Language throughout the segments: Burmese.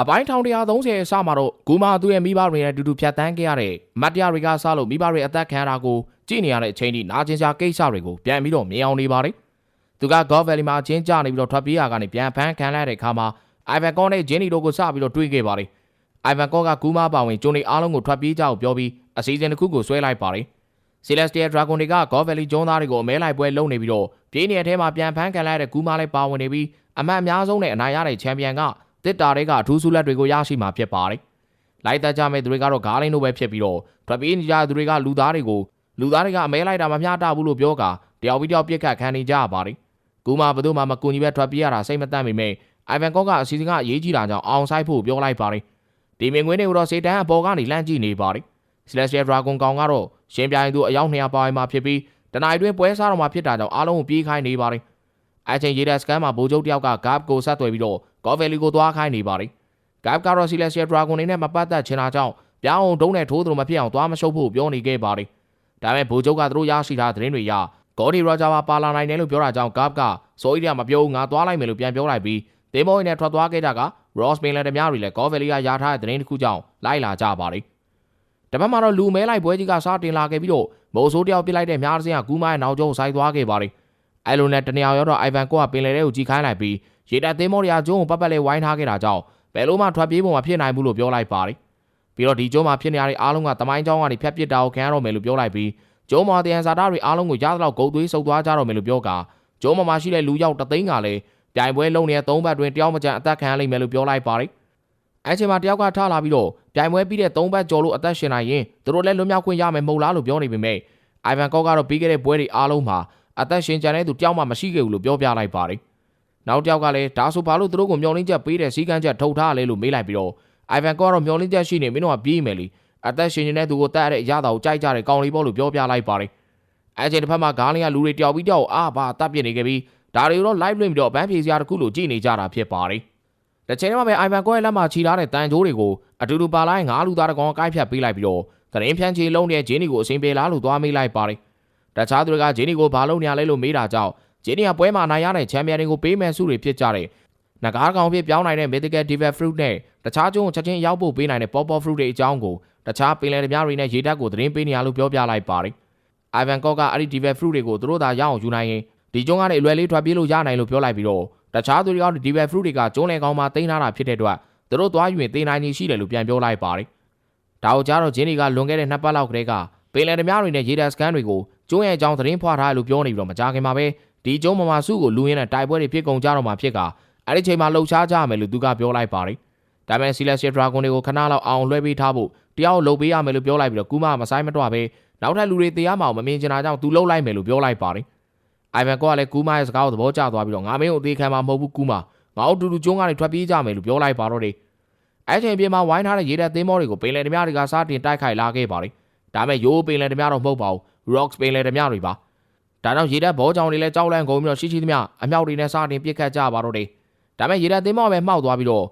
အပိုင်း1130အစမှာတော့ဂူမာသူ့ရဲ့မိဘတွေနဲ့အတူတူဖြတ်တန်းခဲ့ရတဲ့မတ်တရားတွေကစလို့မိဘတွေအသက်ခံရတာကိုကြည့်နေရတဲ့အချိန်ထိနာကျင်စရာကိစ္စတွေကိုပြန်ပြီးတော့မြင်အောင်နေပါတယ်။သူက God Valley မှာအချင်းကြနေပြီးတော့ထွက်ပြေးရကနေပြန်ဖမ်းခံလိုက်တဲ့အခါမှာ Ivan Kong နဲ့ Jenny တို့ကိုစပြီးတော့တွေးခဲ့ပါတယ်။ Ivan Kong ကဂူမာပါဝင်ဂျွန်နေအားလုံးကိုထွက်ပြေးကြအောင်ပြောပြီးအစီအစဉ်တစ်ခုကိုဆွဲလိုက်ပါတယ်။ Celestial Dragon တွေက God Valley ကျွန်းသားတွေကိုအမဲလိုက်ပွဲလုပ်နေပြီးတော့ပြေးနေတဲ့အထဲမှာပြန်ဖမ်းခံလိုက်တဲ့ဂူမာလည်းပါဝင်နေပြီးအမှတ်အများဆုံးနဲ့အနိုင်ရတဲ့ချန်ပီယံက တစ်တာတွေကအထူးဆုလက်တွေကိုရရှိမှာဖြစ်ပါတယ်။လိုက်သက်ကြမဲ့သူတွေကတော့ဂါးလင်းတို့ပဲဖြစ်ပြီးတော့ထွက်ပြေးနေကြတဲ့သူတွေကလူသားတွေကိုလူသားတွေကအမဲလိုက်တာမမျှတဘူးလို့ပြောကာတယောက်ပြီးတယောက်ပြစ်ခတ်ခံနေကြရပါတယ်။ကူမာဘသူမှမကူညီပဲထွက်ပြေးရတာစိတ်မတန့်ပေမဲ့အိုင်ဗန်ကော့ကအစီအစဉ်ကအရေးကြီးတာကြောင့်အောင်ဆိုင်ဖို့ပြောလိုက်ပါတယ်။ဒီမင်ငွေတွေကိုတော့စေတန်းအပေါ်ကနေလှမ်းကြည့်နေပါတယ်။ Celestial Dragon ကောင်ကတော့ရှင်ပြိုင်သူအယောက်200ပါဝင်မှာဖြစ်ပြီးတနင်္လာတွင်ပွဲစားတော်မှာဖြစ်တာကြောင့်အားလုံးကိုပြေးခိုင်းနေပါတယ်။အချင်းရေဒါစကန်မှာဗိုလ်ချုပ်တယောက်က Gap ကိုဆက်သွယ်ပြီးတော့ God Valley ကိုသွားခိုင်းနေပါတယ်။ Gap ကတော့ Celestial Dragon နေနဲ့မပတ်သက်ချင်တာကြောင့်ပြောင်းအောင်ဒုံးနဲ့ထိုးသလိုမဖြစ်အောင်သွားမရှုပ်ဖို့ပြောနေခဲ့ပါတယ်။ဒါပေမဲ့ဗိုလ်ချုပ်ကသူတို့ရရှိထားသတင်းတွေရ Gordy Roger ပါပါလာနိုင်တယ်လို့ပြောတာကြောင့် Gap ကစိုးရီရမပြောဘူးငါသွားလိုက်မယ်လို့ပြန်ပြောလိုက်ပြီးသင်းမောင်းနဲ့ထွက်သွားခဲ့ကြက Ross Mainland တများတွေလည်း God Valley ကရထားတဲ့သတင်းတစ်ခုကြောင့်လိုက်လာကြပါတယ်။တပတ်မှာတော့လူမဲလိုက်ပွဲကြီးကစတင်လာခဲ့ပြီးတော့မိုးဆိုးတယောက်ပြစ်လိုက်တဲ့မြားစင်းကကူးမရဲ့နောက်ကျောဆိုင်သွားခဲ့ပါတယ်။အဲလိုနဲ့တနေရာရောက်တော့ Ivan ကိုကပင်လယ်ထဲကိုကြီးခိုင်းလိုက်ပြီး ရေတပ်သင်းမော်ရီယာကျုံးကိုပတ်ပတ်လေးဝိုင်းထားခဲ့တာကြောင့်ဘယ်လိုမှထွက်ပြေးဖို့မဖြစ်နိုင်ဘူးလို့ပြောလိုက်ပါတယ်။ပြီးတော့ဒီကျုံးမှာဖြစ်နေရတဲ့အားလုံးကတမိုင်းကျောင်းကနေဖြတ်ပစ်တာကိုခံရတော့မယ်လို့ပြောလိုက်ပြီးကျုံးမော်တယန်စာတာတွေအားလုံးကိုရသလောက်ဂုတ်သွေးဆုပ်သွားကြတော့မယ်လို့ပြောကာကျုံးမော်မှာရှိတဲ့လူရောက်တသိန်းကလည်းပြိုင်ပွဲလုံးနေတဲ့သုံးဘက်တွင်တယောက်မကျန်အသက်ခံရလိမ့်မယ်လို့ပြောလိုက်ပါတယ်။အဲချိန်မှာတယောက်ကထလာပြီးတော့ပြိုင်ပွဲပြီးတဲ့သုံးဘက်ကျော်လို့အသက်ရှင်နိုင်ရင်သူတို့လည်းလွတ်မြောက်ခွင့်ရမယ်မဟုတ်လားလို့ပြောနေပေမဲ့အိုင်ဗန်ကော့ကတော့ပြီးခဲ့တဲ့ပွဲတွေအားလုံးမှာအသက်ရှင်ကြတဲ့သူတယောက်မှမရှိခဲ့ဘူးလို့ပြောပြလိုက်ပါတယ်။ နောက်တယောက်ကလည်းဒါဆိုဘာလို့သူတို့ကိုမျောလင်းချက်ပေးတဲ့စီကန်းချက်ထုတ်ထားလဲလို့မေးလိုက်ပြီးတော့အိုင်ဗန်ကော့ကတော့မျောလင်းချက်ရှိနေမင်းတို့ကပြေးမယ်လीအသက်ရှင်နေတဲ့သူကိုတတ်ရတဲ့အရာတော်ကိုကြိုက်ကြတဲ့ကောင်းလေးပေါ့လို့ပြောပြလိုက်ပါတယ်။အဲချိန်တစ်ဖက်မှာဂါးလင်းကလူတွေတယောက်ပြီးတယောက်အာဘာတပ်ပြစ်နေခဲ့ပြီးဒါတွေတော့ live လွှင့်ပြီးတော့ဗန်းဖြေစရာတစ်ခုလို့ကြည့်နေကြတာဖြစ်ပါတယ်။တစ်ချိန်တည်းမှာပဲအိုင်ဗန်ကော့ရဲ့လက်မှာခြီထားတဲ့တန်ကြိုးတွေကိုအတူတူပါလိုက်ငါးလူသားတကောင်ကိုက်ဖြတ်ပေးလိုက်ပြီးတော့သတင်းဖြန့်ချီလုံးတဲ့ဂျင်းနီကိုအစင်ပြေလားလို့သွားမေးလိုက်ပါတယ်။တခြားသူတွေကဂျင်းနီကိုဘာလုပ်နေရလဲလို့မေးတာကြောင့် ဂျင်းနီကပွဲမှာနိုင်ရတဲ့ချန်ပီယံတွေကိုပေးမယ်စုတွေဖြစ်ကြတဲ့နဂါးကောင်ဖြစ်ပြောင်းနိုင်တဲ့ Mythical Diva Fruit နဲ့တခြားကျုံချက်ချင်းရောက်ဖို့ပေးနိုင်တဲ့ Pop Pop Fruit တွေအကြောင်းကိုတခြားပင်လယ်ဓမြတွေနဲ့ရေတပ်ကိုသတင်းပေးနေရလို့ပြောပြလိုက်ပါတယ်။ Ivan Cock ကအဲ့ဒီ Diva Fruit တွေကိုသူတို့သာရအောင်ယူနိုင်ရင်ဒီကျုံကနေအလွယ်လေးထွက်ပြေးလို့ရနိုင်လို့ပြောလိုက်ပြီးတော့တခြားသူတွေကဒီဘက် fruit တွေကကျုံးလေကောင်မှာတင်ထားတာဖြစ်တဲ့အတွက်သူတို့သွားယူရင်တင်နိုင်နေရှိတယ်လို့ပြန်ပြောလိုက်ပါတယ်။ဒါကိုကြားတော့ဂျင်းတွေကလွန်ခဲ့တဲ့နှစ်ပတ်လောက်ကတည်းကပင်လယ်ဓမြတွေနဲ့ရေဒါစကန်တွေကိုကျုံးရဲ့အကြောင်းသတင်းဖွာထားလို့ပြောနေပြီးတော့မကြခင်မှာပဲ ဒီကျုံးမမစုကိုလူရင်းနဲ့တိုက်ပွဲတွေဖြစ်ကုန်ကြတော့မှဖြစ်ကအဲ့ဒီချိန်မှာလှုပ်ရှားကြမယ်လို့သူကပြောလိုက်ပါတယ်။ဒါပေမဲ့ Celestial Dragon တွေကိုခဏလောက်အောင်လွှဲပေးထားဖို့တရားကိုလှုပ်ပေးရမယ်လို့ပြောလိုက်ပြီးတော့ကူမမဆိုင်မတော့ပဲနောက်ထပ်လူတွေတရားမအောင်မမြင်ချင်တာကြောင့်သူလှုပ်လိုက်မယ်လို့ပြောလိုက်ပါတယ်။အိုင်ဗန်ကောကလည်းကူမာရဲ့စကားကိုသဘောကျသွားပြီးတော့ငါမင်းကိုအသေးခံမှာမဟုတ်ဘူးကူမာငါတို့တူတူကျုံးကနေထွက်ပြေးကြမယ်လို့ပြောလိုက်ပါတော့တယ်။အဲ့ချိန်ပြင်မှာဝိုင်းထားတဲ့ရေတပ်သင်းမောတွေကိုပင်လယ်ဓမြတွေကစားတင်တိုက်ခိုက်လာခဲ့ပါတယ်။ဒါပေမဲ့ရိုးပင်လယ်ဓမြတော့မဟုတ်ပါဘူး။ Rocks ပင်လယ်ဓမြတွေပါ။ ဒါကြောင့်ရေတပ်ဘောကြောင်တွေလည်းကြောက်လန့်ကုန်ပြီးတော့ရှိရှိသမျှအမြောက်တွေနဲ့စားတင်ပစ်ခတ်ကြပါတော့တယ်။ဒါပေမဲ့ရေတပ်သင်းမောပဲမှောက်သွားပြီးတော့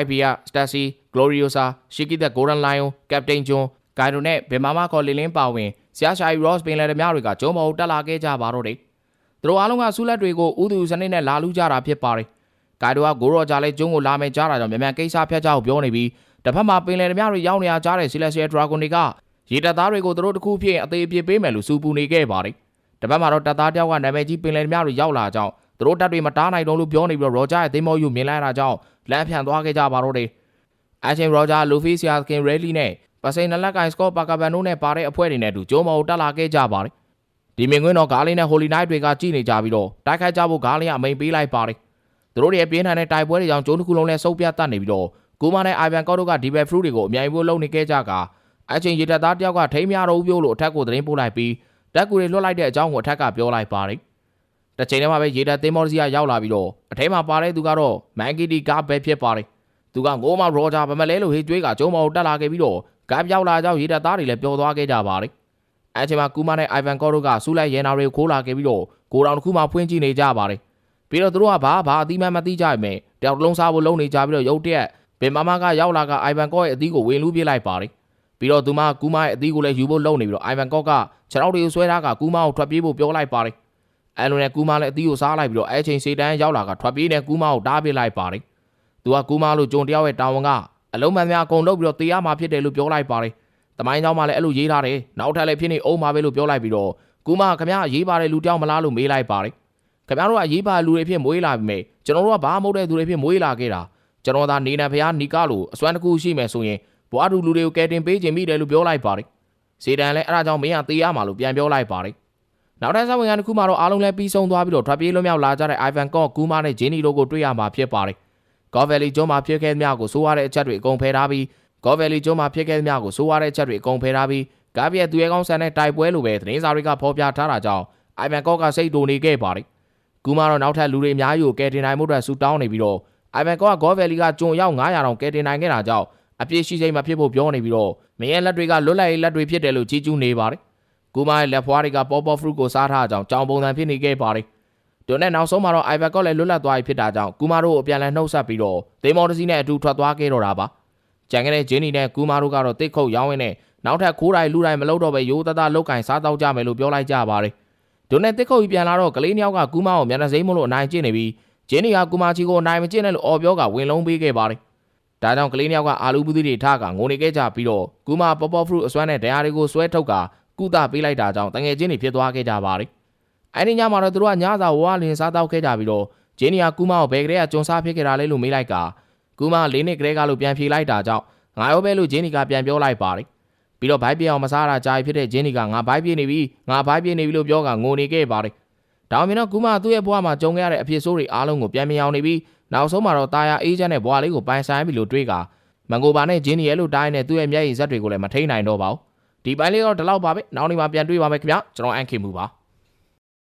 YP က Stacy, Gloriosa, Shiki the Golden Lion, Captain John, Kaido နဲ့ဘယ်မှာမှခေါ်လင်းလင်းပါဝင်ဆရာရှာ Ross ပင်လယ်ဓမြတွေကကျုံးပေါ်တက်လာခဲ့ကြပါတော့တယ်။သူတို့အားလုံးကဆူလက်တွေကိုဥသူစနစ်နဲ့လာလူကြတာဖြစ်ပါတယ်။ဂိုင်ဒိုကဂိုရောဂျာလဲကျုံးကိုလာမယ်ကြားတာကြောင့်မြန်မြန်ကိစ္စဖျက်ကြအောင်ပြောနေပြီးတစ်ဖက်မှာပင်လယ်ဓမြတွေရောက်နေရကြားတဲ့ Celestial Dragon တွေကရေတပ်သားတွေကိုသူတို့တခုဖြစ်အသေးအပြစ်ပေးမယ်လို့စူပူနေခဲ့ပါတယ်။ တစ်ဖက်မှာတော့တပ်သားတယောက်ကနာမည်ကြီးပင်လယ်ဓမြတွေရောက်လာကြောင်းသူတို့တပ်တွေမတားနိုင်တော့လို့ပြောနေပြီးတော့ရောဂျာရဲ့သင်းမောယူမြင်လိုက်တာကြောင့်လမ်းဖြန်သွားခဲ့ကြပါတော့တယ်။အချင်းရောဂျာလူဖီဆီယာကင်ရဲလီနဲ့ပစိန်နလက်ကိုင်စကော့ပါကာဗန်တို့နဲ့ပါတဲ့အဖွဲ့တွေနဲ့အတူကျိုးမောတက်လာခဲ့ကြပါတယ်။ဒီမင်ကွင်းတော့ဂါလင်းနဲ့ဟိုလီနိုက်တွေကကြည်နေကြပြီးတော့တိုက်ခိုက်ကြဖို့ဂါလင်းကအမိန်ပေးလိုက်ပါတယ်။သူတို့ရဲ့ပြင်းထန်တဲ့တိုက်ပွဲတွေကြောင့်ကျိုးတစ်ခုလုံးနဲ့စုပ်ပြတ်တတ်နေပြီးတော့ကူမာနဲ့အိုင်ဗန်ကော့တို့ကဒီဘက်ဖရူးတွေကိုအမြိုင်ဖို့လုပ်နေခဲ့ကြကအချင်းရေတပ်သားတယောက်ကထိမ်းများတော့ဦးပြောလို့အထက်ကိုသတင်းပို့လိုက်ပြီး တက်ကူတွေလွှတ်လိုက်တဲ့အကြောင်းကိုအထက်ကပြောလိုက်ပါတယ်။တစ်ချိန်တည်းမှာပဲရေတပ်သင်းမော်စီကရောက်လာပြီးတော့အထဲမှာပါတဲ့သူကတော့မန်ကီတီကားပဲဖြစ်ပါတယ်။သူကငိုးမရောဂျာဗမလဲလို့ဟေးကျွေးကကျုံးမော်တက်လာခဲ့ပြီးတော့ကားပြောက်လာကြောင်းရေတပ်သားတွေလည်းပျော်သွားခဲ့ကြပါတယ်။အဲချိန်မှာကူမာနဲ့အိုင်ဗန်ကော့တို့ကစူးလိုက်ရဲနာတွေကိုခိုးလာခဲ့ပြီးတော့ကိုတောင်တစ်ခုမှဖွင့်ကြည့်နေကြပါတယ်။ပြီးတော့သူတို့ကဘာဘာအသီးမှမသိကြပေမဲ့တယောက်လုံးစားဖို့လုံနေကြပြီးတော့ရုတ်တရက်ဘင်မမကရောက်လာကအိုင်ဗန်ကော့ရဲ့အသီးကိုဝင်လူးပြလိုက်ပါတယ်။ ပြီးတော့သူမကူမာရဲ့အသီးကိုလည်းယူဖို့လုံနေပြီးတော့အိုင်ဗန်ကော့ကခြေထောက်တွေကိုဆွဲထားကကူမာကိုထွက်ပြေးဖို့ပြောလိုက်ပါတယ်။အဲလိုနဲ့ကူမာလည်းအသီးကိုစားလိုက်ပြီးတော့အဲချိန်စေတန်းရောက်လာကထွက်ပြေးနေကူမာကိုတားပစ်လိုက်ပါတယ်။ သူကကူမလို့ဂျုံတယောက်ရဲ့တာဝန်ကအလုံးမှန်များအကုန်လုပ်ပြီးတော့တေးရမှာဖြစ်တယ်လို့ပြောလိုက်ပါတယ်။တမိုင်းเจ้าမှလည်းအဲ့လိုရေးထားတယ်။နောက်ထပ်လည်းဖြစ်နေအောင်ပါပဲလို့ပြောလိုက်ပြီးတော့ကူမခမရအရေးပါတဲ့လူတယောက်မလားလို့မေးလိုက်ပါတယ်။ခင်ဗျားတို့ကအရေးပါလူတွေဖြစ်မွေးလာပြီမဲ့ကျွန်တော်တို့ကဘာမှမဟုတ်တဲ့သူတွေဖြစ်မွေးလာခဲ့တာကျွန်တော်သာနေနံဖျားနီကလို့အစွမ်းတစ်ခုရှိမယ်ဆိုရင် ဘွားတူလူတွေကိုကယ်တင်ပေးခြင်းမိတယ်လို့ပြောလိုက်ပါတယ်ဇေတန်လည်းအဲ့ဒါကြောင့်မင်းကတေးရမှာလို့ပြန်ပြောလိုက်ပါတယ်နောက်ထပ်ဆက်ဝင်ကတစ်ခုမှတော့အားလုံးလည်းပြီးဆုံးသွားပြီးတော့ထွက်ပြေးလွတ်မြောက်လာကြတဲ့ Ivan Kok ကူမာနဲ့ဂျင်းနီတို့ကိုတွေ့ရမှာဖြစ်ပါတယ်။ God Valley ကျွန်းမှာဖြစ်ခဲ့သမျှကိုစိုးရတဲ့အချက်တွေအကုန်ဖယ်ထားပြီး God Valley ကျွန်းမှာဖြစ်ခဲ့သမျှကိုစိုးရတဲ့အချက်တွေအကုန်ဖယ်ထားပြီးဂါဘီရဲ့သူရဲကောင်းဆန်တဲ့တိုက်ပွဲလိုပဲသတင်းစာတွေကဖော်ပြထားတာကြောင့် Ivan Kok ကစိတ်တူနေခဲ့ပါတယ်။ကူမာတော့နောက်ထပ်လူတွေအများကြီးကိုကယ်တင်နိုင်မှုအတွက်ဆူတောင်းနေပြီးတော့ Ivan Kok က God Valley ကကျွန်းရောက်900တောင်ကယ်တင်နိုင်ခဲ့တာကြောင့် အပြည့်ရှိစိတ်မဖြစ်ဖို့ပြောနေပြီးတော့မင်းရဲ့လက်တွေကလွတ်လပ်ရေးလက်တွေဖြစ်တယ်လို့ကြီးကျူးနေပါတယ်။ကူမာရဲ့လက်ဖွားတွေက Pop Pop Fruit ကိုစားထားကြအောင်ကြောင်ပုံစံဖြစ်နေခဲ့ပါတယ်။တို့နဲ့နောက်ဆုံးမှာတော့ Ivan Kok လည်းလွတ်လပ်သွားပြီဖြစ်တာကြောင့်ကူမာတို့ကိုအပြန်လည်နှုတ်ဆက်ပြီးတော့ဒေမော်တစီနဲ့အတူထွက်သွားခဲ့တော့တာပါ။ကြံခဲ့တဲ့ဂျင်းနီနဲ့ကူမာတို့ကတော့တစ်ခုတ်ရောင်းရင်းနဲ့နောက်ထပ်ခိုးတိုင်းလူတိုင်းမလုပ်တော့ပဲရိုးသားသားလောက်ကင်စားတော့ကြမယ်လို့ပြောလိုက်ကြပါတယ်။တို့နဲ့တစ်ခုတ်ကြီးပြန်လာတော့ကလေးနှစ်ယောက်ကကူမာကိုမျက်နှာစိမ်းမလို့အနိုင်ကျင့်နေပြီးဂျင်းနီကကူမာချီကိုအနိုင်မကျင့်နဲ့လို့အော်ပြောကဝင်လုံးပေးခဲ့ပါတယ်။ ဒါကြောင့်ကလေးနှစ်ယောက်ကအာလူဘူးသီးတွေထားကငိုနေခဲ့ကြပြီးတော့ကူမာပေါ်ပေါ်ဖရုအစွမ်းနဲ့ဒဏ်ရာတွေကိုဆွဲထုတ်ကကုသပေးလိုက်တာကြောင့်တငယ်ချင်းတွေဖြစ်သွားခဲ့ကြပါတယ်။အဲဒီညမှာတော့သူတို့ကညစာဝါလင်းစားတော့ခဲ့ကြပြီးတော့ဂျင်းနီကကူမာကိုဘယ်ကလေးကကျွန်းစားဖြစ်ခဲ့တာလဲလို့မေးလိုက်ကကူမာလေးနှစ်ကလေးကလို့ပြန်ဖြေလိုက်တာကြောင့်ငါရောပဲလို့ဂျင်းနီကပြန်ပြောလိုက်ပါတယ်။ပြီးတော့ဘိုက်ပြေအောင်မစားတာကြာပြီဖြစ်တဲ့ဂျင်းနီကငါဘိုက်ပြေနေပြီငါဘိုက်ပြေနေပြီလို့ပြောကငိုနေခဲ့ပါတယ်။ဒါမှမဟုတ်ကူမာသူ့ရဲ့ဘဝမှာကြုံခဲ့ရတဲ့အဖြစ်ဆိုးတွေအားလုံးကိုပြန်မြင်အောင်နေပြီး နောက်ဆုံးမှာတော့တာယာအေးချမ်းတဲ့ဘဝလေးကိုပိုင်ဆိုင်ပြီလို့တွေးကမန်ဂိုဘာနဲ့ဂျင်းနီရဲ့လို့တိုင်းနဲ့သူ့ရဲ့မျက်ရည်ဇက်တွေကိုလည်းမထိန်နိုင်တော့ပါဘူးဒီပိုင်းလေးတော့ဒီလောက်ပါပဲနောက်နေ့မှပြန်တွေ့ပါမယ်ခင်ဗျာကျွန်တော်အန်ခေမှုပါ